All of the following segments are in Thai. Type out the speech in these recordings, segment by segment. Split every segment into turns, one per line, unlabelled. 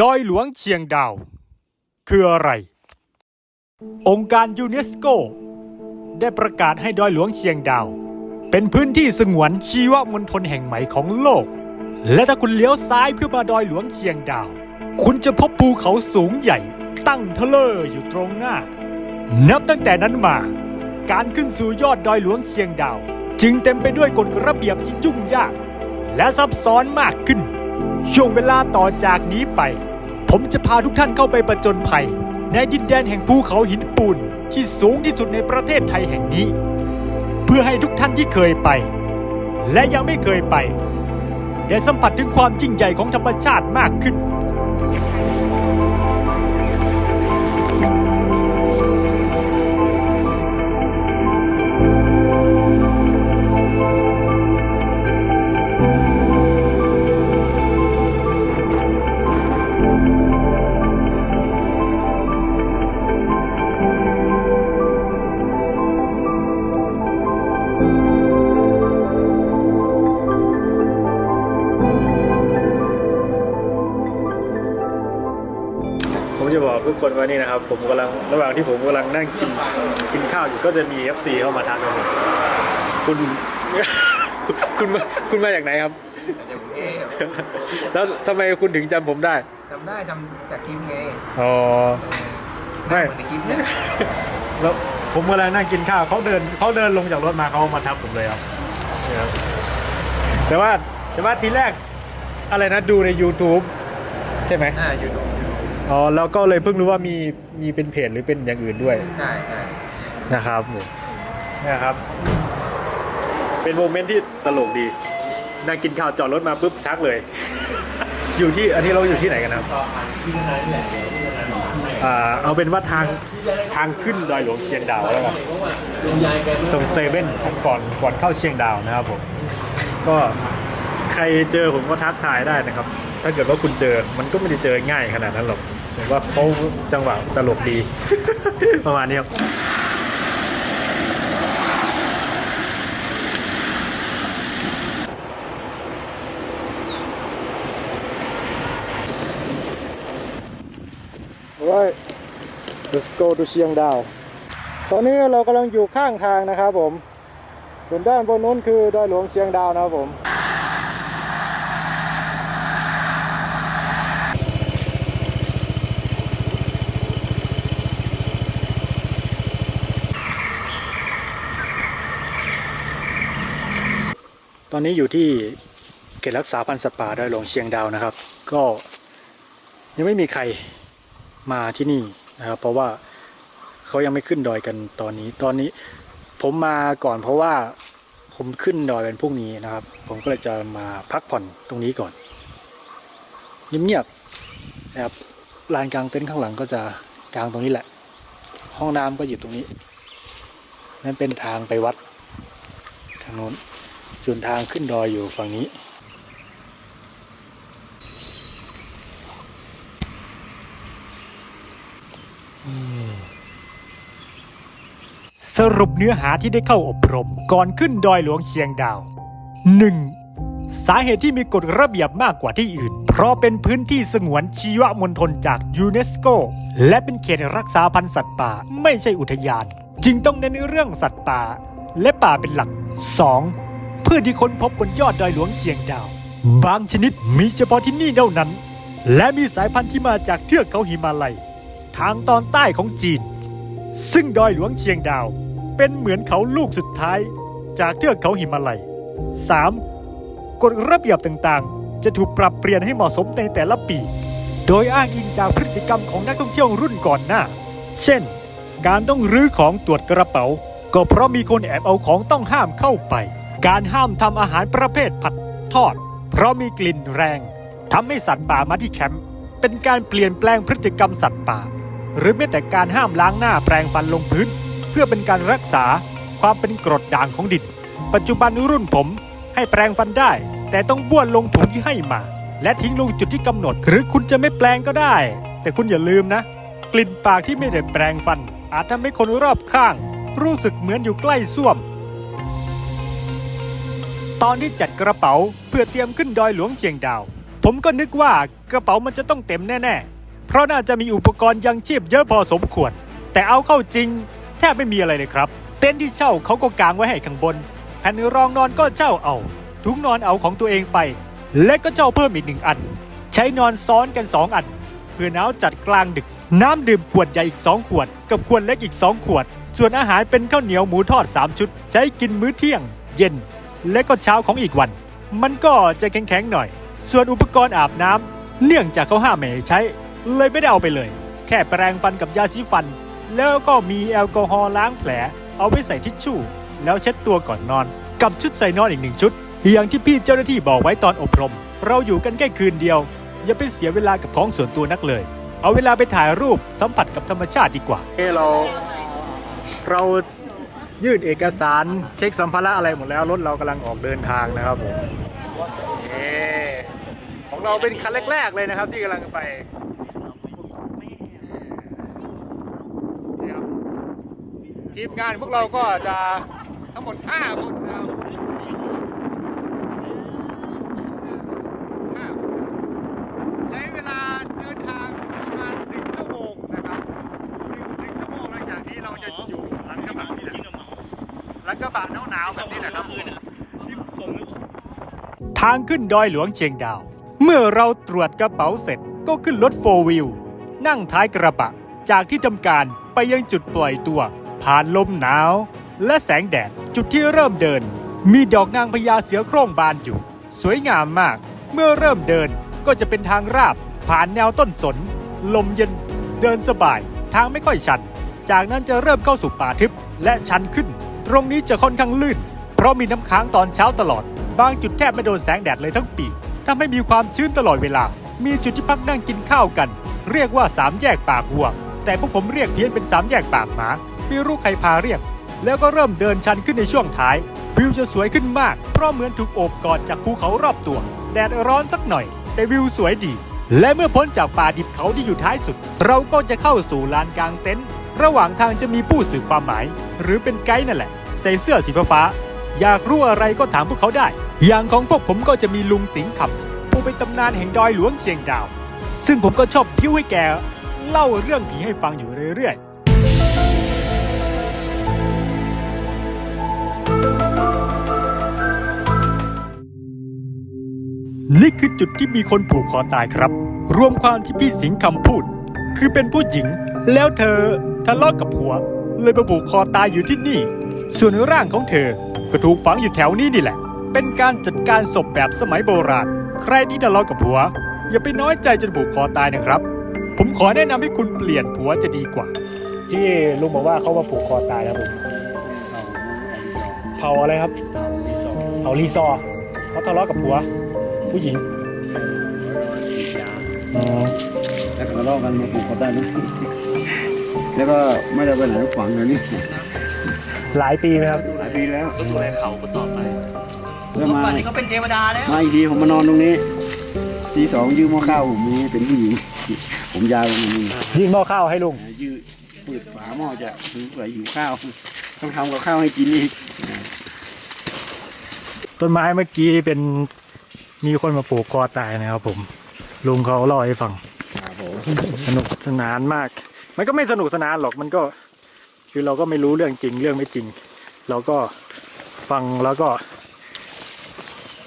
ดอยหลวงเชียงดาว คืออะไร องค์การยูเนสโก ได้ประกาศให้ดอยหลวงเชียงดาว เป็นพื้นที่สงวนชีวมณฑลแห่งใหม่ของโลก และถ้าคุณเลี้ยวซ้ายเพื่อมาดอยหลวงเชียงดาว คุณจะพบภูเขาสูงใหญ่ ตั้งเทะเลออยู่ตรงหน้า นับตั้งแต่นั้นมา การขึ้นสู่ยอดดอยหลวงเชียงดาว จึงเต็มไปด้วยกฎระเบียบที่ยุ่งยาก และซับซ้อนมากขึ้น ช่วงเวลาต่อจากนี้ไป ผมจะพาทุกท่านเข้าไปประจนภัย ในดินแดนแห่งภูเขาหินปูนที่สูงที่สุดในประเทศไทยแห่งนี้ เพื่อให้ทุกท่านที่เคยไป และยังไม่เคยไป ได้สัมผัสถึงความยิ่งใหญ่ของธรรมชาติมากขึ้น ผมกำลังระหว่างที่ผมกำลังนั่งกินกินข้าวอยู่ก็จะมี FC เข้ามาทักผมคุณ คุณคุณมาคุณมาจากไหนครับ
จากกรุงเทพ
แล้วทำไมคุณถึงจำผมได้
จำได้จำจากคลิปไง
อ๋อ
หน้าเหมือนในคลิปเนี่ย
แล้วผมกำลังนั่งกินข้าวเขาเดินเขาเดินลงจากรถมาเขามาทักผมเลยครับเนี่ยครับ แต่ว่าแต่ว่าทีแรกอะไรนะดูใน YouTube ใช่ไหม
อ่าอยู่ตรง อยู่
อ๋อแล้วก็เลยเพิ่งรู้ว่ามีมีเป็นเพจหรือเป็นอย่างอื่นด้วย
ใช่ใช่
นะครับผมนะครับ เป็นโมเมนต์ที่ตลกดีนั่งกินข้าวจอดรถมาปุ๊บทักเลย อยู่ที่อันนี้เราอยู่ที่ไหนกันนะครับ
ก็ผ่านที่นั้นแหละเดี๋ยวที่นั้น
อ่าเอาเป็นว่าทางทางขึ้นดอยหลวงเชียงดาวแล้วกัน
ลุงยายแก
ตรงเซเว่นก่อนก่อนเข้าเชียงดาวนะครับผมก็ใครเจอผมก็ทักทายได้นะครับ ถ้าเกิดว่าคุณเจอมันก็ไม่ได้เจอง่ายขนาดนั้นหรอกแต่ว่าเขาจังหวะตลกดี ประมาณนี้ครับ Alright let's go to เชียงดาว ตอนนี้เรากำลังอยู่ข้างทางนะครับผม ส่วนด้านบนนู้นคือดอยหลวงเชียงดาวนะครับผม อนนี้อยู่ที่เขตรักษาพันธุ์สัตว์ป่าดอยหลวงเชียงดาวนะครับ ก็ยังไม่มีใครมาที่นี่นะครับ เพราะว่าเขายังไม่ขึ้นดอยกันตอนนี้ ตอนนี้ผมมาก่อนเพราะว่าผมขึ้นดอยเป็นพรุ่งนี้นะครับ ผมก็เลยจะมาพักผ่อนตรงนี้ก่อนเงียบๆนะครับลานกลางเต็นท์ข้างหลังก็จะกลางตรงนี้แหละ ห้องน้ำก็อยู่ตรงนี้ นั่นเป็นทางไปวัดทางโน้น ส่วนทางขึ้นดอยอยู่ฝั่งนี้ สรุปเนื้อหาที่ได้เข้าอบรมก่อนขึ้นดอยหลวงเชียงดาว 1. สาเหตุที่มีกฎระเบียบมากกว่าที่อื่น เพราะเป็นพื้นที่สงวนชีวมณฑลจากยูเนสโก และเป็นเขตรักษาพันธุ์สัตว์ป่า ไม่ใช่อุทยาน จึงต้องเน้นเรื่องสัตว์ป่า และป่าเป็นหลัก 2. พืชที่ค้นพบบนยอดดอยหลวงเชียงดาว บางชนิดมีเฉพาะที่นี่เท่านั้น และมีสายพันธุ์ที่มาจากเทือกเขาหิมาลัย ทางตอนใต้ของจีน ซึ่งดอยหลวงเชียงดาว เป็นเหมือนเขาลูกสุดท้าย จากเทือกเขาหิมาลัย 3. กฎระเบียบต่างๆ จะถูกปรับเปลี่ยนให้เหมาะสมในแต่ละปี โดยอ้างอิงจากพฤติกรรมของนักท่องเที่ยวรุ่นก่อนหน้า เช่น การต้องรื้อของตรวจกระเป๋า ก็เพราะมีคนแอบเอาของต้องห้ามเข้าไป การห้ามทำอาหารประเภทผัดทอด เพราะมีกลิ่นแรงทำให้สัตว์ป่ามาที่แคมป์เป็นการเปลี่ยนแปลงพฤติกรรมสัตว์ป่า หรือแม้แต่การห้ามล้างหน้าแปรงฟันลงพื้น เพื่อเป็นการรักษาความเป็นกรดด่างของดิน ปัจจุบันรุ่นผมให้แปรงฟันได้ แต่ต้องบ้วนลงถุงที่ให้มา และทิ้งลงจุดที่กำหนด หรือคุณจะไม่แปลงก็ได้ แต่คุณอย่าลืมนะ กลิ่นปากที่ไม่ได้แปรงฟัน อาจทำให้คนรอบข้าง รู้สึกเหมือนอยู่ใกล้ส้วม ตอนที่จัดกระเป๋าเพื่อเตรียมขึ้นดอยหลวงเชียงดาว ผมก็นึกว่ากระเป๋ามันจะต้องเต็มแน่ๆ เพราะน่าจะมีอุปกรณ์ยังชีพเยอะพอสมควร แต่เอาเข้าจริง แทบไม่มีอะไรเลยครับ เต็นท์ที่เช่าเขาก็กางไว้ให้ข้างบนแผ่นรองนอนก็เช่าเอาทุกนอนเอาของตัวเองไป และก็เช่าเพิ่มอีกหนึ่งอัน ใช้นอนซ้อนกันสองอันเพื่อหนาวจัดกลางดึก น้ำดื่มขวดใหญ่อีก2ขวด กับขวดเล็กอีก2ขวด ส่วนอาหารเป็นข้าวเหนียวหมูทอด 3 ชุด ใช้กินมื้อเที่ยง เย็น และก็เช้าของอีกวัน มันก็จะแข็งๆหน่อย ส่วนอุปกรณ์อาบน้ำเนื่องจากเขาห้ามไม่ให้ใช้ เลยไม่ได้เอาไปเลย แค่แปรงฟันกับยาสีฟัน แล้วก็มีแอลกอฮอล์ล้างแผล เอาไว้ใส่ทิชชู่ แล้วเช็ดตัวก่อนนอน กับชุดใส่นอนอีกหนึ่งชุดอย่างที่พี่เจ้าหน้าที่บอกไว้ตอนอบรม เราอยู่กันแค่คืนเดียว อย่าไปเสียเวลากับของส่วนตัวนักเลย เอาเวลาไปถ่ายรูปสัมผัสกับธรรมชาติดีกว่า เอเรา เรา ยื่นเอกสารเช็คสัมภาระอะไรหมดแล้วรถเรากำลังออกเดินทางนะครับผมของเราเป็นคันแรก ๆ เลยนะครับที่กำลังไปทีมงานพวกเราก็จะทั้งหมด 5 คนนะครับห้าคนใช้เวลาเดินทางประมาณ 1 ชั่วโมงนะครับหนึ่งหนึ่งชั่วโมงหลังจากที่เราจะอยู่หลังกระบะนี่แหละหลังกระบะหนาวๆแบบนี้แหละครับ ทางขึ้นดอยหลวงเชียงดาว เมื่อเราตรวจกระเป๋าเสร็จก็ขึ้นรถโฟวิลนั่งท้ายกระบะ จากที่ทำการไปยังจุดปล่อยตัว ผ่านลมหนาว และแสงแดดจุดที่เริ่มเดิน มีดอกนางพญาเสือโคร่งบานอยู่ สวยงามมาก เมื่อเริ่มเดินก็จะเป็นทางราบ ผ่านแนวต้นสน ลมเย็น เดินสบาย ทางไม่ค่อยชัน จากนั้นจะเริ่มเข้าสู่ป่าทึบและชันขึ้น ตรงนี้จะค่อนข้างลื่น เพราะมีน้ำค้างตอนเช้าตลอด บางจุดแทบไม่โดนแสงแดดเลยทั้งปีทำให้มีความชื้นตลอดเวลา มีจุดที่พักนั่งกินข้าวกัน เรียกว่าสามแยกปากวัว แต่พวกผมเรียกเพี้ยนเป็นสามแยกปากหมาม่รู้ใครพาเรียก แล้วก็เริ่มเดินชันขึ้นในช่วงท้าย วิวจะสวยขึ้นมาก เพราะเหมือนถูกโอบกอดจากภูเขารอบตัว แดดร้อนสักหน่อย แต่วิวสวยดี และเมื่อพ้นจากป่าดิบเขาที่อยู่ท้ายสุด เราก็จะเข้าสู่ลานกลางเต็นท์ ระหว่างทางจะมีผู้สื่อความหมาย หรือเป็นไกด์นั่นแหละ ใส่เสื้อสีฟ้า อยากรู้อะไรก็ถามพวกเขาได้ อย่างของพวกผมก็จะมีลุงสิงห์ขับ ผู้เป็นตำนานแห่งดอยหลวงเชียงดาว ซึ่งผมก็ชอบพิ้วให้แก เล่าเรื่องผีให้ฟังอยู่เรื่อยๆ นี่คือจุดที่มีคนผูกคอตายครับ รวมความที่พี่สิงห์คำพูด คือเป็นผู้หญิง แล้วเธอทะเลาะกับผัว เลยมาผูกคอตายอยู่ที่นี่ ส่วนร่างของเธอ ก็ถูกฝังอยู่แถวนี้นี่แหละ เป็นการจัดการศพแบบสมัยโบราณ ใครที่ทะเลาะกับผัว อย่าไปน้อยใจจนผูกคอตายนะครับ ผมขอแนะนำให้คุณเปลี่ยนผัวจะดีกว่า ที่ลุงบอกว่าเขามาผูกคอตายแล้วผมเผาอะไรครับเผารีซอร์เขาทะเลาะกับผัว ผู้หญิงอ๋อ
แล้วทะเลาะกันมาปลูกเขาได้นะแล้วก็ไม่ได้ไปไหนฝังอย่างนี้
หลายปีไหมครับ
หลาย ปีแล้ว
ก็ดูแลเขาก็ต่อไป
แล้วมา
ป่านนี้เขาเป็นเทวดาแล้ว
มาอีกทีผมมานอนตรงนี้ทีสองยืมหม้อข้าวผมมีเป็นผู้หญิง ผมยาวลงมานี่
ยิงหม้อข้าวให้ลุง
ยืดเปิดฝาหม้อจะถึงใส่หิวข้าวต้องทำกับข้าวให้กินอีก
ต้นไม้เมื่อกี้เป็นมีคนมาผูกคอตายนะครับผม ลุงเขาเล่าให้ฟัง
ครับผม
สนุกสนานมาก มันก็ไม่สนุกสนานหรอกมันก็ คือเราก็ไม่รู้เรื่องจริงเรื่องไม่จริง เราก็ฟังแล้วก็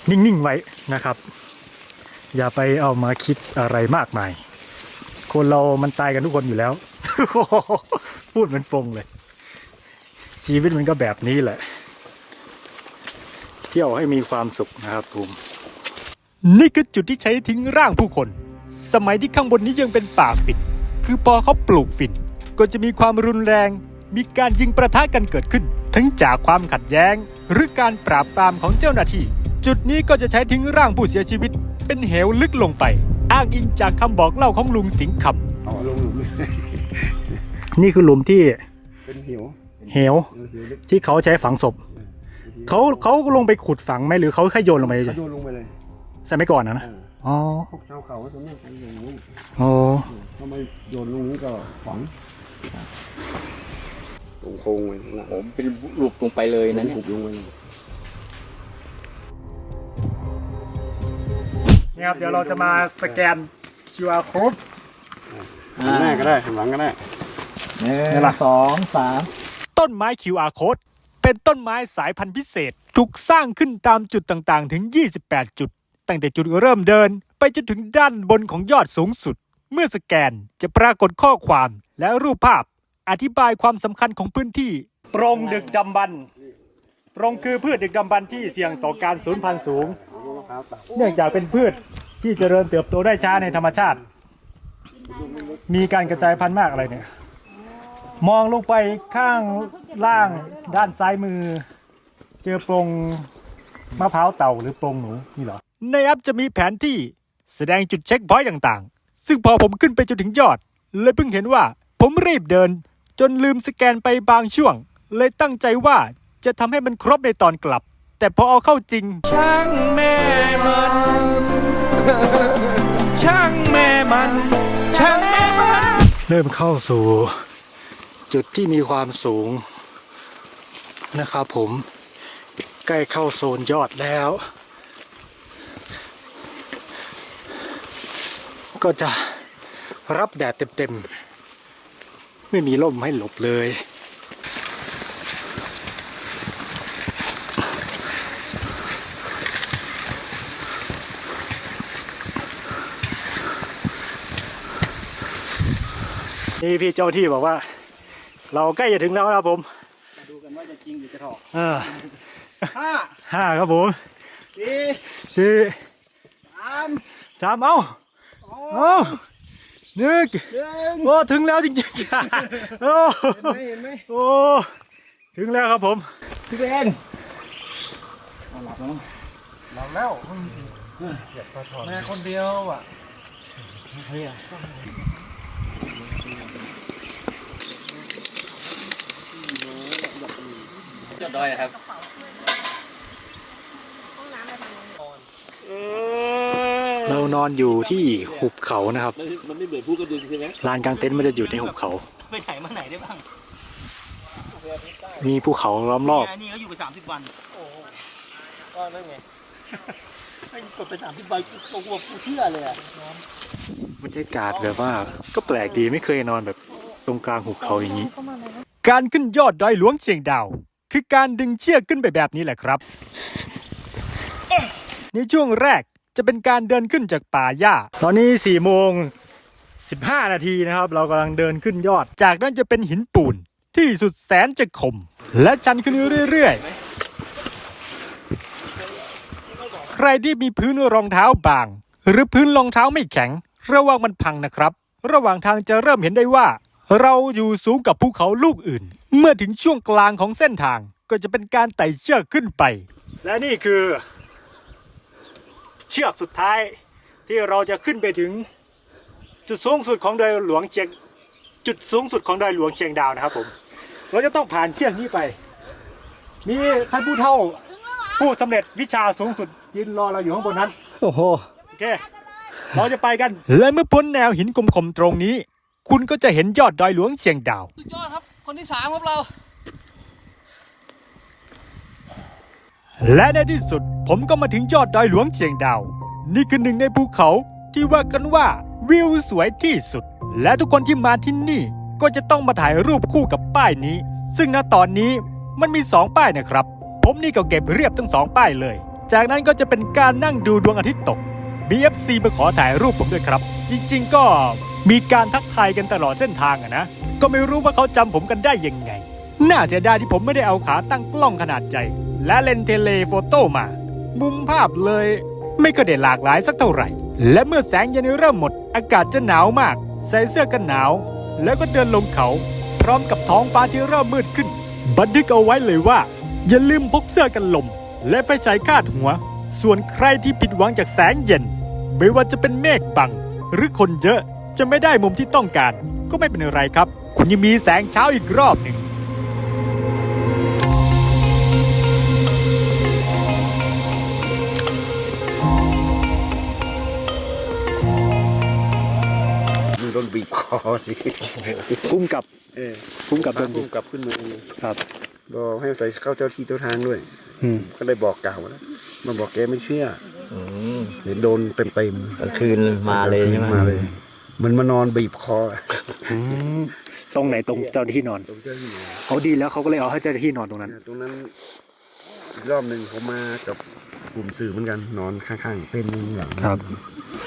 นิ่ง ๆ ไว้นะครับ อย่าไปเอามาคิดอะไรมากมาย คนเรามันตายกันทุกคนอยู่แล้ว พูดเหมือนปงเลย ชีวิตมันก็แบบนี้แหละ เที่ยวให้มีความสุขนะครับภูมินี่คือจุดที่ใช้ทิ้งร่างผู้คน สมัยที่ข้างบนนี้ยังเป็นป่าฝิ่นคือพอเขาปลูกฝิ่นก็จะมีความรุนแรง มีการยิงประทะกันเกิดขึ้น ทั้งจากความขัดแย้ง หรือการปราบปรามของเจ้าหน้าที่ จุดนี้ก็จะใช้ทิ้งร่างผู้เสียชีวิต เป็นเหวลึกลงไป อ้างอิงจากคำบอกเล่าของลุงสิงห์ค
เอาลงหลุมเลยำ
นี่คือหลุมที่
เป็นหิว
เหว
เออหิวลึก
ที่เขาใช้ฝังศพ เขาเขาลงไปขุดฝังไหมหรือเขาแค่โยนลงไป
เขาโยนลงไปเลย
ใช่ไหมก่อนนะนะ
เออ
อ๋อ
พวกชาวเขาตรงนี้เขาโยนลง
อ๋อ
ถ้าไม่โยนลงนี้ก็ฝัง ตรงโค้งไว้ข้างหน้า
ผมเป็นรูปลงไปเลยนะเนี่ย
หุบลงไปเลย
นี่ครับเดี๋ยวเราจะมาสแกน QR code
หันหน้าก็ได้หันหลังก็ได้
หนึ่
นี่
ง
ล่ะ
สองสาม
ต้นไม้ QR code เป็นต้นไม้สายพันธุ์พิเศษ ถูกสร้างขึ้นตามจุดต่างๆ ถึง 28 จุด ตั้งแต่จุดเริ่มเดิน ไปจนถึงด้านบนของยอดสูงสุด เมื่อสแกนจะปรากฏข้อความและรูปภาพ อธิบายความสำคัญของพื้นที่ ปรงดึกดำบรรพ์ปรงคือพืชดึกดำบรรพ์ที่เสี่ยงต่อการสูญพันธุ์สูง เนื่องจากเป็นพืชที่เจริญเติบโตได้ช้าในธรรมชาติ มีการกระจายพันธุ์มากอะไรเนี่ย มองลงไปข้างล่างด้านซ้ายมือ เจอปรงมะพร้าวเต่าหรือปรงหนูนี่เหรอ ในแอปจะมีแผนที่แสดงจุดเช็คพอยต์ต่างๆ ซึ่งพอผมขึ้นไปจนถึงยอด เลยเพิ่งเห็นว่าผมรีบเดิน จนลืมสแกนไปบางช่วง เลยตั้งใจว่าจะทำให้มันครบในตอนกลับ แต่พอเอาเข้าจริง
ช่างแม่มัน ช่างแม่มัน ช่างแม่มัน
เริ่มเข้าสู่ จุดที่มีความสูงนะครับผมใกล้เข้าโซนยอดแล้ว ก็จะรับแดดเต็มๆ ไม่มีร่มให้หลบเลย นี่พี่เจ้าที่บอกว่า เราใกล้จะถึงแล้วนะครับผม
ดูกันว่าจะจริงหรือจะถอก
เออ
ห้า
ห้าครับผม
สี่
สี่
สาม
สามเอาเอาห นึ่ง
หนึ่ง
โอ้ถึงแล้วจริงๆโอ้
เห็นไหมเห็นไหม
โอ้ถึงแล้วครับผม
พี่เบนหลับแล้ว
หลับแล้ว
แม่คนเดียวอะยอดดอยอะครับ
เราน อนอยู่ที่หุบเขานะครับ
มันไม่เหมือนผู้กระดึงใช่ไหม
ลานกลางเต็นท์มันจะอยู่ในหุบเขา
ไปไหนมาไหนได้บ้าง
มีภูเขาล้อมรอบ
เนี่ยนี่เขาอยู่ไปสามสิบวันโอ้โหก็นั่นไงไม่กดไปสามสิบวันกูกลัวกูเชื่อเลยอะ
บรรยากาศแบบว่าก็แปลกดีไม่เคยนอนแบบตรงกลางหุบเขาอย่างนี้ การขึ้นยอดดอยหลวงเชียงดาว คือการดึงเชือกขึ้นไปแบบนี้แหละครับ ในช่วงแรก จะเป็นการเดินขึ้นจากป่าหญ้า ตอนนี้4โมง15 นาทีนะครับ เรากำลังเดินขึ้นยอด จากนั้นจะเป็นหินปูนที่สุดแสนจะคมและชันขึ้นเรื่อยๆ ใครที่มีพื้นรองเท้าบาง หรือพื้นรองเท้าไม่แข็ง ระวังมันพังนะครับ ระหว่างทางจะเริ่มเห็นได้ว่า เราอยู่สูงกับภูเขาลูกอื่น เมื่อถึงช่วงกลางของเส้นทางก็จะเป็นการไต่เชือกขึ้นไป และนี่คือ เชือกสุดท้ายที่เราจะขึ้นไปถึง จุดสูงสุดของดอยหลวงเชียงจุดสูงสุดของดอยหลวงเชียงดาวนะครับผม เราจะต้องผ่านเชือกนี้ไป มีท่านผู้เฒ่าผู้สำเร็จวิชาสูงสุดยืนรอเราอยู่ข้างบนนั้น
โอ้โห
โอเคเราจะไปกัน และเมื่อพ้นแนวหินคมๆตรงนี้ คุณก็จะเห็นยอดดอยหลวงเชียงดาว
สุดยอดครับ คนที่สามครับเรา
และในที่สุดผมก็มาถึงยอดดอยหลวงเชียงดาว นี่คือหนึ่งในภูเขาที่ว่ากันว่าวิวสวยที่สุด และทุกคนที่มาที่นี่ก็จะต้องมาถ่ายรูปคู่กับป้ายนี้ ซึ่งณตอนนี้มันมีสองป้ายนะครับ ผมนี่ก็เก็บเรียบทั้งสองป้ายเลย จากนั้นก็จะเป็นการนั่งดูดวงอาทิตย์ตก BFC มาขอถ่ายรูปผมด้วยครับ จริง ๆ ก็มีการทักทายกันตลอดเส้นทางอะนะ ก็ไม่รู้ว่าเขาจำผมกันได้ยังไง น่าเสียดายที่ผมไม่ได้เอาขาตั้งกล้องขนาดใหญ่ และเลนเทเลโฟโต้มา มุมภาพเลย ไม่ก็ได้หลากหลายสักเท่าไหร่ และเมื่อแสงเย็นเริ่มหมด อากาศจะหนาวมาก ใส่เสื้อกันหนาว แล้วก็เดินลงเขา พร้อมกับท้องฟ้าที่เริ่มมืดขึ้น บันทึกเอาไว้เลยว่า อย่าลืมพกเสื้อกันลม และไฟฉายคาดหัว ส่วนใครที่ผิดหวังจากแสงเย็น ไม่ว่าจะเป็นเมฆบัง หรือคนเยอะจะไม่ได้มุมที่ต้องการ ก็ไม่เป็นไรครับ คุณยังมีแสงเช้าอีกรอบหนึ่ง
นบีบคอสิ
พุ่มกับ
เออ
พุ่มกับ
พ
เดิา
นพุ่มกลับขึ้นมาเอง
ครับ
บอกให้ใส่เข้าเจ้าที่เจ้าทางด้วย
อืม
ก็เลยบอกกล่าวแล้วมาบอกแกไม่เชื่อ
อืม
เห็นโดนเต็มเต็ม
กลางคืนมาเลยใช่ไหม
มาเลย มันมานอนบีบคอ
ตรงไหนตรงเจ้าหน้าที่นอน
ตรงเจ้าที่นอน
เขาดีแล้วเขาก็เลยเอาให้เจ้าหน้าที่นอนตรงนั้น
ตรงนั้นอีกรอบหนึ่งผมมากับกลุ่มสื่อเหมือนกัน นอนข้างๆเต้นข้างหลัง
ครับ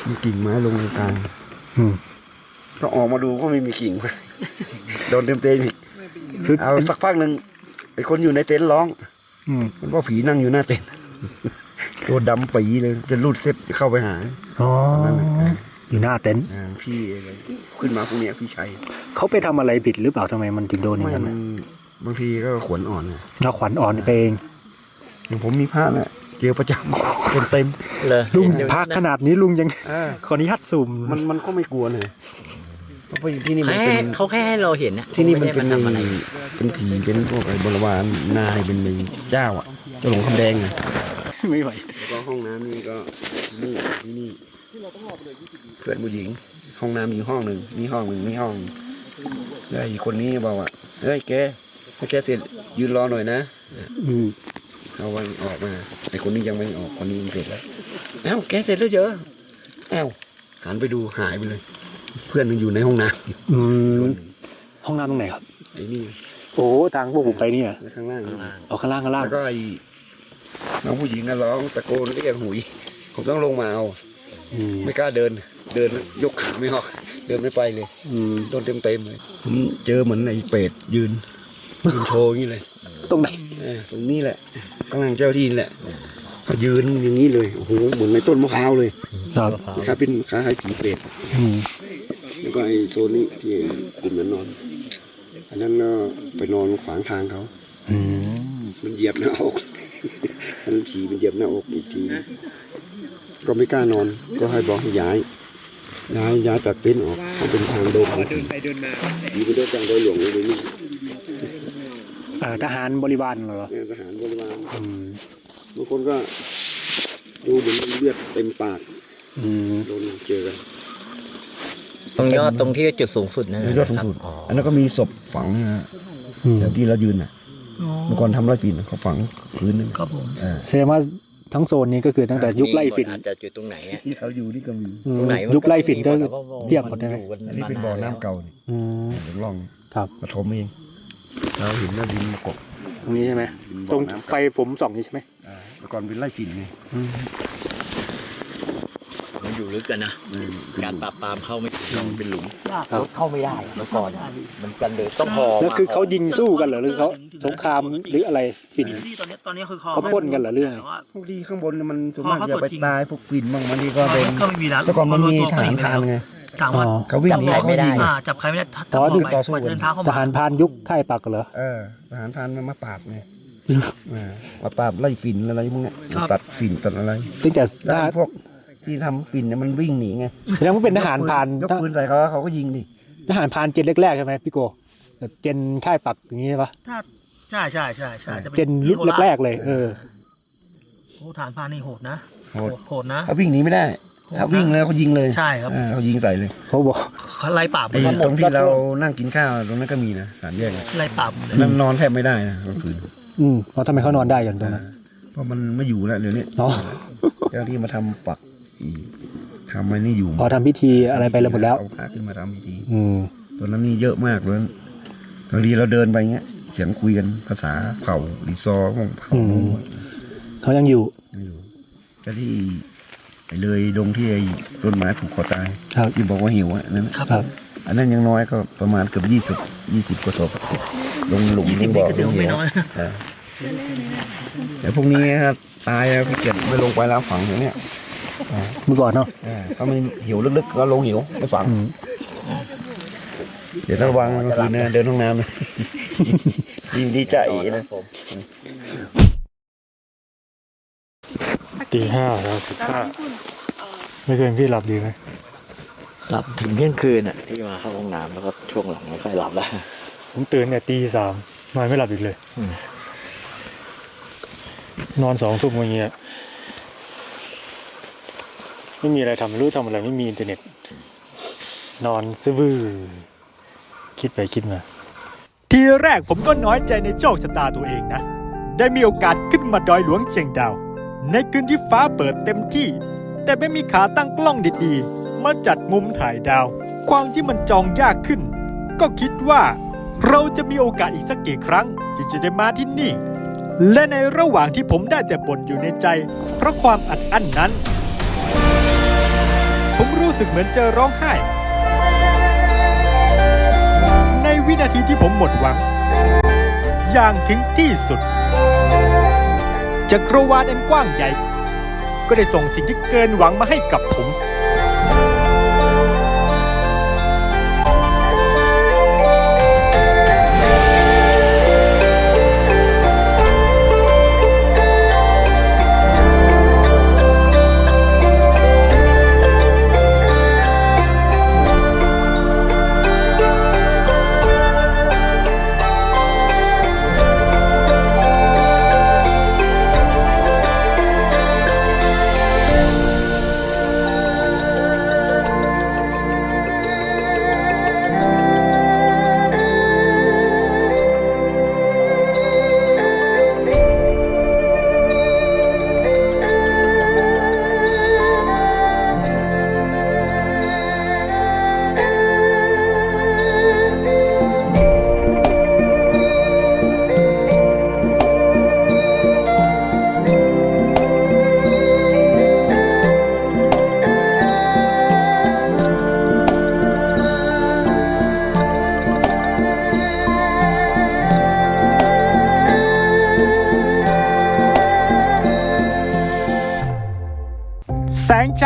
มีกิ่งไม้ลงกลาง
อืม
ก็ออกมาดูก็ไม่มีกิ่ง โดนเต็มเต็มๆอีก
คือ
เอาสักพักหนึ่งไอ้คนอยู่ในเต็นท์ร้อง
อืม
มันว่าผีนั่งอยู่หน้าเต็นท์ตัวดำปีเลย จะรูดเซ็ตเข้าไปหา
อ๋อ
นั่นน่ะ
อยู่หน้าเต็นท์
อ่าพี่อะไรขึ้นมาพวกเนี้ยพี่ชัย
เขาไปทำอะไรผิดหรือเปล่าทำไมมันถึงโดนอย่าง
ไม่
นั้น
มัน
น่ะ
บางทีก็ขวนอ่อนนะ
แล้วขวัญอ่อนไปเอง
อย่างผมมีผ้าน่ะเกี่ยวประจำเต็มเต็ม
เลย
ลุง
เดี๋ยว
พักขนาดนี้ลุงยัง
ๆอ่า
ขออนุญาตซูม
มันมันก็ไม่กลัวเลย เพราะว่าที่นี่มัน
แค่
เป็น
เขาแค่ให้เราเห็นนะ
ที่นี่มัน
ไได้
เป็น
มาทำอะไร
เป็นผีเป็นพวกไอ้บริวารนายเป็นในเจ้าอะเจ้าหลงคำแดงอะ
ไม่ไหว
แล้วก็ห้องน้ำนี่ก็นี่ที่นี่เพื่อนผู้หญิง ห้องน้ำอยู่ห้องหนึ่งนี่ห้องหนึ่งนี่ห้องแล้วไอ้คนนี้บอกว่าเฮ้ยแกถ้าแกเสร็จยืนรอหน่อยนะ
อืม
เอาวันออกมาไอ้คนนี้ยังไม่ออกคนนี้เสร็จแล้วเอ้าแกเสร็จแล้วเจอเอ้าหันไปดูหายไปเลยเพื่อนมันอยู่ในห้องน้ำ
อืม
คน
ห้องน้ำตรงไหนครับ
ไอ้นี่
โอ้ทางพวกผมไปเนี่ย
แล้วข้างล่าง
เอาข้างล่างข้างล่าง
แล้วก็ไอ้น้องผู้หญิงก็ร้องตะโกนเรียกหุย ผมต้องลงมาเอา
อืม
ไม่กล้าเดิน เดินยกขาไม่ออก เดินไม่ไปเลย
อืม
โดนเต็มเต็มๆเลยผมเจอเหมือนไอ้เป็ดยืนยืนโชว์อย่างนี้เลย
ตรงไหน
เออตรงนี้แหละกำลังเจ้าที่นี่แหละก็ยืนอย่างนี้เลยโอ้โหเหมือนในต้นมะพร้าวเลย
ครับ
ครับเป็นคล้ายๆผีเป็ด
อืม
แล้วก็ไอ้โซนนี้ที่กลุ่มนั้นนอน อันนั้นก็ไปนอนขวางทางเขา
อืม
มันเหยียบหน้าอก อันนั้นผีมันเหยียบหน้าอกอีกที ก็ไม่กล้านอน ก็ให้บอกให้ย้าย ย้ายย้ายจากเต็นท์ออกเขาเป็นทางเดินของผีผีมันเดินจากดอยหลวงเลยนี่
เอ่อทหารบริวารเหรอ
เนี่ยทหารบริวาร
อืม
บางคนก็ดูเหมือนเลือดเต็มปาก
อืม
โดนเจอกัน
ตรงยอดตรงที่จุดสูงสุดนั่น
ในยอดสูงสุด
อ๋อ
อันนั้นก็มีศพฝังนะฮะ
อืม
แถวที่เรายืนน่ะเมื่อก่อนทำไร่ฝิ่นเขาฝังพื้นนึง
ครับผม
อ่า
แสดงว่าทั้งโซนนี้ก็คือตั้งแต่ยุคไล่ฝิ่น
อาจจะจุดตรงไหนอะ
ที่เขาอยู่นี่ก็มี
อืม
ตรงไหนมัน
ยุคไล่ฝิ่นก็
มีหมดแล้ว
เทียบหมดได้ไหม
อยู่กั
อันนี้เป็นบ่อน้ำเก่านี่
อืม
เดี๋ยวลอง
ครับ
ปฐมเองเราเห็นว่าดินกบ
ตรงนี้ใช่ไหมตรงไฟผมส่องนี่ใช่ไหม
อ่าเมื่อก่อนเป็นไร่ฝิ่นไง
มัน อยู่ลึกกันนะ
อืม
การปราบปรามเข้าไม่ถึงเป็นหลุม
ยาก
รถเข้าไม่ได้เมื่อก่อนอะมันกันเดินต้องพอ
แล้วคือเขายิงสู้กันเหรอหรือเขาสงครามหรืออะไรฝิ่น
ที่ตอนนี้ตอนนี้คือคอ
เขาปล้นกันเหรอเรื่อง
แต่ว่า
พวกที่ข้างบนเนี่ยมันส่วนมาก
พอเขา
จะ
ตรวจ
ไป
จริง
ตายพวกฝิ่นบ้างบางทีก็
ตอน
โดน
นี้ก็ไม่มีแล้ว
แต่ก่อนมันมี
ตัว
ทหารพรานไง
ถามว่า
อ๋อ
เขาวิ่งหนี
จับใครไม่ได้
อ่าจับใครไม่ได้ถ้า
อ๋อ
ถ้า
ดู
ไป
ต่อสู้
ไปเดินเท้าเข้า
ท
มา
หารพรานยุคค่ายปักเหรอ
เออทหารพรานมันมาปราบไงอ่ามาปราบไล่ฝิ่นอะไรพวกเนี้ยตัดฝิ่นตัดอะไร
ซึ่งแต่
แล้ว
ถ้า
ไอ้พวก ที่ทำฝิ่นเนี่ยมันวิ่งหนีไง
แสดงว่าเป็นทหารพราน
ยกปืนใส่เขาเขาก็ยิงดิ
ทหารพรานเจนแรกๆใช่ไหมพี่โกแบบเจนค่ายปักอย่างนี้ใช่ปะ
ถ้าใช่ใช่ใช่ใช่จะ
เจนยุคแรกๆเลย เออ
โอ้ฐานพานี่โหดนะ
โหด
โหดนะ
ถ้าวิ่งหนีไม่ได้ถ้าวิ่งแล้วเขายิงเลย
ใช่ครับ
อ่าเขายิงใส่เลย
เขาบอก
เขาไล่ปราบ
ไอ้ตรงที่เรานั่งกินข้าวตรงนั้นก็มีนะสามแยกอะ
ไล่ปราบหมดเลย
นั่นนอนแทบไม่ได้นะกลางคืน
อืมเพราะทำไมเขานอนได้อย่างตรงนั้น
เพราะมันไม่อยู่แล้วเดี๋ยวนี้
เนาะ
เจ้าที่มาทำปัก อีทำไอ้นี่อยู่
พอทำพิธีอะไรไปแล้วหมดแล้ว
เอาพระขึ้นมาทำพิธี
อืม
ตอนนั้นนี่เยอะมากเลยบางทีเราเดินไปเงี้ย เสียงคุยกันภาษาเผ่าลีซอร์ของเผ่า
อืม
โน้น
เขายังอยู่
ไม่อยู่เจ้าที่ไอ้เลยดงที่ไอ้ต้นไม้ผูกคอตาย
ครับ
ที่บอกว่าหิวอะนั่น
ครับ
ครับ
อันนั้นยังน้อยก็ประมาณเกือบยี่สิบยี่สิบกว่าศพลงหลุม
ยี่สิบ
บ่
นี่
อ
ก็ถือว่าไม่น้อย
เออแต่พวกนี้ครับตายแล้วพี่เกียรไม่ลงไปแล้วฝังอย่างเนี้ย
เมื่อก่อนเนาะ
เออถ้าไม่หิวลึกๆก็ลงหิวไม่ฝัง
อืม
เดี๋ยวระวังกลางคืนนะเดินห้องน้ำนะ ดีดีใจนะ
ผม
ตีห้าแล้วสิบห้าไม่เคยพี่หลับดีไหม
หลับถึงเที่ยงคืนอะที่มาเข้าห้องน้ำแล้วก็ช่วงหลังไม่ค่อยหลับแล้ว
ผมตื่นเนี่ยตีสามนอนไม่หลับอีกเลย
อืม
นอนสองทุ่มอย่างเงี้ย ไม่มีอะไรทำรู้ทำอะไรไม่มีอินเทอร์เน็ต นอนซื้อคิดไปคิดมา ทีแรกผมก็น้อยใจในโชคชะตาตัวเองนะ ได้มีโอกาสขึ้นมาดอยหลวงเชียงดาว ในคืนที่ฟ้าเปิดเต็มที่ แต่ไม่มีขาตั้งกล้องดีๆ มาจัดมุมถ่ายดาว ความที่มันจองยากขึ้น ก็คิดว่าเราจะมีโอกาสอีกสักกี่ครั้ง ที่จะได้มาที่นี่ และในระหว่างที่ผมได้แต่บ่นอยู่ในใจ เพราะความอัดอั้นนั้น รู้สึกเหมือนเจอร้องไห้ ในวินาทีที่ผมหมดหวัง อย่างถึงที่สุดจักรวาลอันกว้างใหญ่ ก็ได้ส่งสิ่งที่เกินหวังมาให้กับผม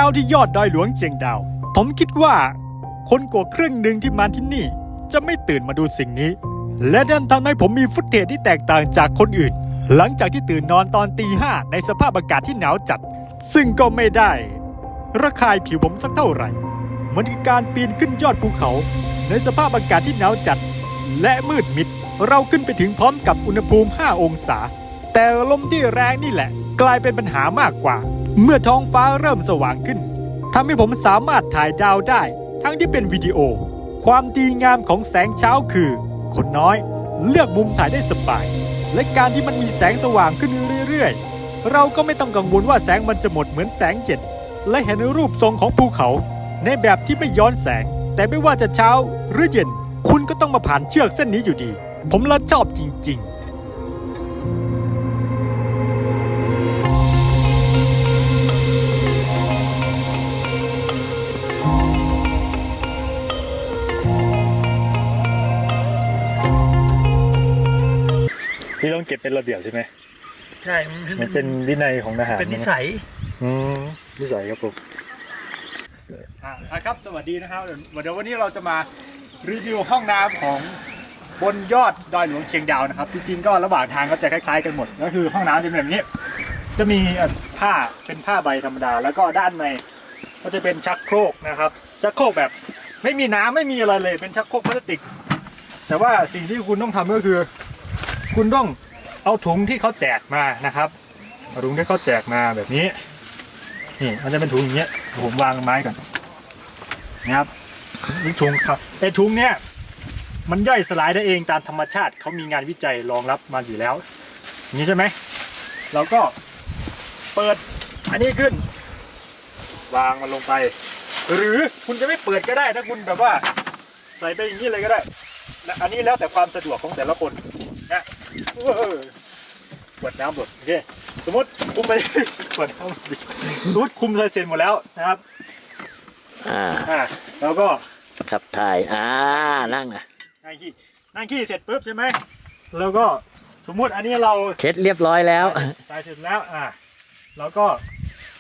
าที่ยอดดอยหลวงเจียงดาว ผมคิดว่า คนกว่าครึ่งหนึ่งที่มาที่นี่ จะไม่ตื่นมาดูสิ่งนี้ และดันทำให้ผมมีฟุตเทจที่แตกต่างจากคนอื่น หลังจากที่ตื่นนอนตอนตีห้าในสภาพอากาศที่หนาวจัด ซึ่งก็ไม่ได้ ระคายผิวผมสักเท่าไหร่เหมือนกับการปีนขึ้นยอดภูเขา ในสภาพอากาศที่หนาวจัด และมืดมิดเราขึ้นไปถึงพร้อมกับอุณหภูมิ 5 องศา แต่ลมที่แรงนี่แหละ กลายเป็นปัญหามากกว่า เมื่อท้องฟ้าเริ่มสว่างขึ้นทำให้ผมสามารถถ่ายดาวได้ ทั้งที่เป็นวิดีโอ ความดีงามของแสงเช้าคือ คนน้อยเลือกมุมถ่ายได้สบาย และการที่มันมีแสงสว่างขึ้นเรื่อยๆ เราก็ไม่ต้องกังวลว่าแสงมันจะหมดเหมือนแสงเจ็ด และเห็นรูปทรงของภูเขา ในแบบที่ไม่ย้อนแสง แต่ไม่ว่าจะเช้าหรือเย็น คุณก็ต้องมาผ่านเชือกเส้นนี้อยู่ดี ผมละชอบจริง ๆ
ที่ต้องเก็บเป็นระเบียบใช่ไหม
ใช่
มันเป็นวินัยของทหาร
เป็นนิสัย
อืมนิสัยครับผม
อะครับ สวัสดีนะครับ เดี๋ยววันนี้เราจะมารีวิวห้องน้ำของบนยอดดอยหลวงเชียงดาวนะครับจริงๆก็ระหว่างทางก็จะคล้ายๆกันหมด ก็คือห้องน้ำจะเป็นแบบนี้ จะมีเอ่อผ้าเป็นผ้าใบธรรมดา แล้วก็ด้านในก็จะเป็นชักโครกนะครับ ชักโครกแบบไม่มีน้ำไม่มีอะไรเลย เป็นชักโครกพลาสติก แต่ว่าสิ่งที่คุณต้องทำก็คือ คุณต้องเอาถุงที่เขาแจกมานะครับเอาถุงที่เขาแจกมาแบบนี้นี่มันจะเป็นถุงอย่างเงี้ยผมวางไม้ก่อนนะครับนี่ถุงครับไอ้ถุงเนี้ยมันย่อยสลายได้เองตามธรรมชาติเขามีงานวิจัยรองรับมาอยู่แล้วอย่างนี้ใช่ไหมเราก็เปิดอันนี้ขึ้น วางมันลงไป หรือคุณจะไม่เปิดก็ได้ถ้าคุณแบบว่า ใส่ไปอย่างนี้เลยก็ได้ อันนี้แล้วแต่ความสะดวกของแต่ละคน ขวดน้ำหมดโอเคสมมติคุมไปขวดน้ำหมดสมมติคุมใส่เสร็จหมดแล้วนะครับ
อ่า
อ่าแล้วก็
ขับถ่ายอ่านั่งอะ
นั่งขี้นั่งขี้เสร็จปุ๊บใช่ไหมแล้วก็สมมุติอันนี้เรา
เช็ดเรียบร้อยแล้ว
ใส่เสร็จแล้วอ่าเราก็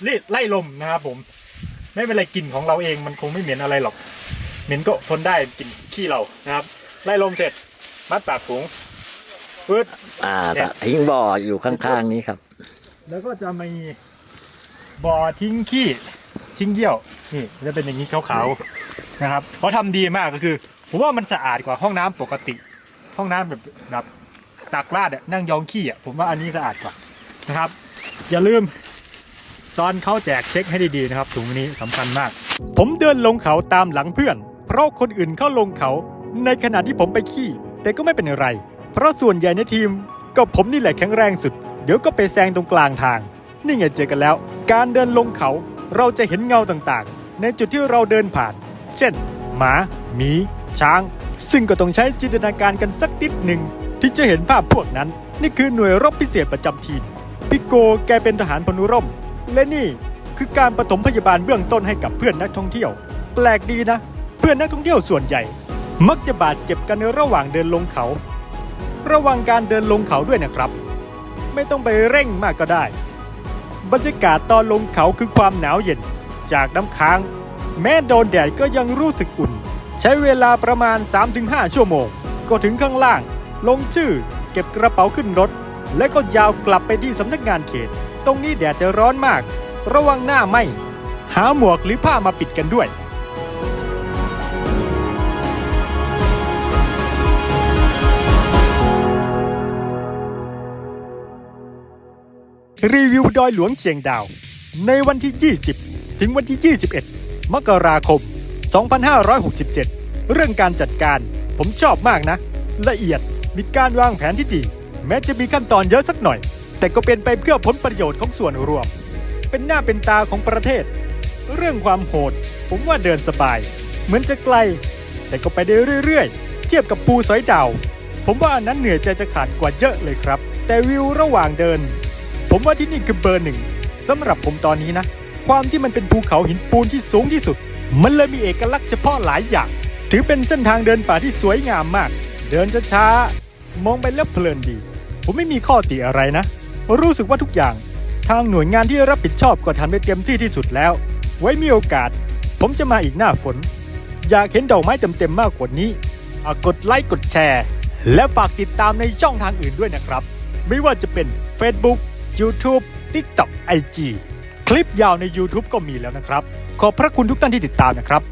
รีดไล่ลมนะครับผม ไม่เป็นไรกลิ่นของเราเองมันคงไม่เหม็นอะไรหรอกเหม็นก็ทนได้กลิ่นขี้เรานะครับ ไล่ลมเสร็จมัดปากถุง ปึ๊ด
อ่าแต่ทิ้งบ่ออยู่ข้างๆนี้ครับ
แล้วก็จะมีบ่อทิ้งขี้ทิ้งเยี่ยว นี่จะเป็นอย่างนี้ขาวๆนะครับเขาทำดีมากก็คือผมว่ามันสะอาดกว่าห้องน้ำปกติ ห้องน้ำแบบแบบตักราดอะนั่งยองขี้อะผมว่าอันนี้สะอาดกว่านะครับ อย่าลืม ตอนเขาแจกเช็คให้ดีๆนะครับถุงนี้สำคัญมาก ผมเดินลงเขาตามหลังเพื่อน เพราะคนอื่นเข้าลงเขา ในขณะที่ผมไปขี้ แต่ก็ไม่เป็นไร เพราะส่วนใหญ่ในทีม ก็ผมนี่แหละแข็งแรงสุด เดี๋ยวก็ไปแซงตรงกลางทาง นี่ไงเจอกันแล้ว การเดินลงเขาเราจะเห็นเงาต่างๆ ในจุดที่เราเดินผ่าน เช่น หมา หมี ช้าง ซึ่งก็ต้องใช้จินตนาการกันสักนิดหนึ่งที่จะเห็นภาพพวกนั้น นี่คือหน่วยรบพิเศษประจำทีมปิโกแกเป็นทหารพลร่ม และนี่คือการปฐมพยาบาลเบื้องต้นให้กับเพื่อนนักท่องเที่ยว แปลกดีนะ เพื่อนนักท่องเที่ยวส่วนใหญ่ มักจะบาดเจ็บกันในระหว่างเดินลงเขา ระวังการเดินลงเขาด้วยนะครับ ไม่ต้องไปเร่งมากก็ได้ บรรยากาศตอนลงเขาคือความหนาวเย็น จากน้ำค้าง แม้โดนแดดก็ยังรู้สึกอุ่น ใช้เวลาประมาณ 3-5 ชั่วโมง ก็ถึงข้างล่าง ลงชื่อ เก็บกระเป๋าขึ้นรถ และก็ยาวกลับไปที่สำนักงานเขต ตรงนี้แดดจะร้อนมาก ระวังหน้าไหมหาหมวกหรือผ้ามาปิดกันด้วย รีวิวดอยหลวงเชียงดาว ในวันที่ 20 ถึงวันที่ 21 มกราคม 2567 เรื่องการจัดการผมชอบมากนะ ละเอียดมีการวางแผนที่ดี แม้จะมีขั้นตอนเยอะสักหน่อย แต่ก็เป็นไปเพื่อผลประโยชน์ของส่วนรวม เป็นหน้าเป็นตาของประเทศ เรื่องความโหด ผมว่าเดินสบาย เหมือนจะไกล แต่ก็ไปได้เรื่อยๆ เทียบกับภูสอยดาว ผมว่าอันนั้นเหนื่อยใจจะขาดกว่าเยอะเลยครับ แต่วิวระหว่างเดิน ผมว่าที่นี่คือเบอร์หนึ่งสำหรับผมตอนนี้นะ ความที่มันเป็นภูเขาหินปูนที่สูงที่สุด มันเลยมีเอกลักษณ์เฉพาะหลายอย่าง ถือเป็นเส้นทางเดินป่าที่สวยงามมาก เดินช้าๆมองไปแล้วเพลินดี ผมไม่มีข้อติอะไรนะ รู้สึกว่าทุกอย่าง ทางหน่วยงานที่รับผิดชอบก็ทำได้เต็มที่ที่สุดแล้ว ไว้มีโอกาส ผมจะมาอีกหน้าฝน อยากเห็นดอกไม้เต็มๆมากกว่านี้กดไลค์กดแชร์ และฝากติดตามในช่องทางอื่นด้วยนะครับ ไม่ว่าจะเป็น Facebook YouTube TikTok IG คลิปยาวใน YouTube ก็มีแล้วนะครับ ขอบพระคุณทุกท่านที่ติดตามนะครับ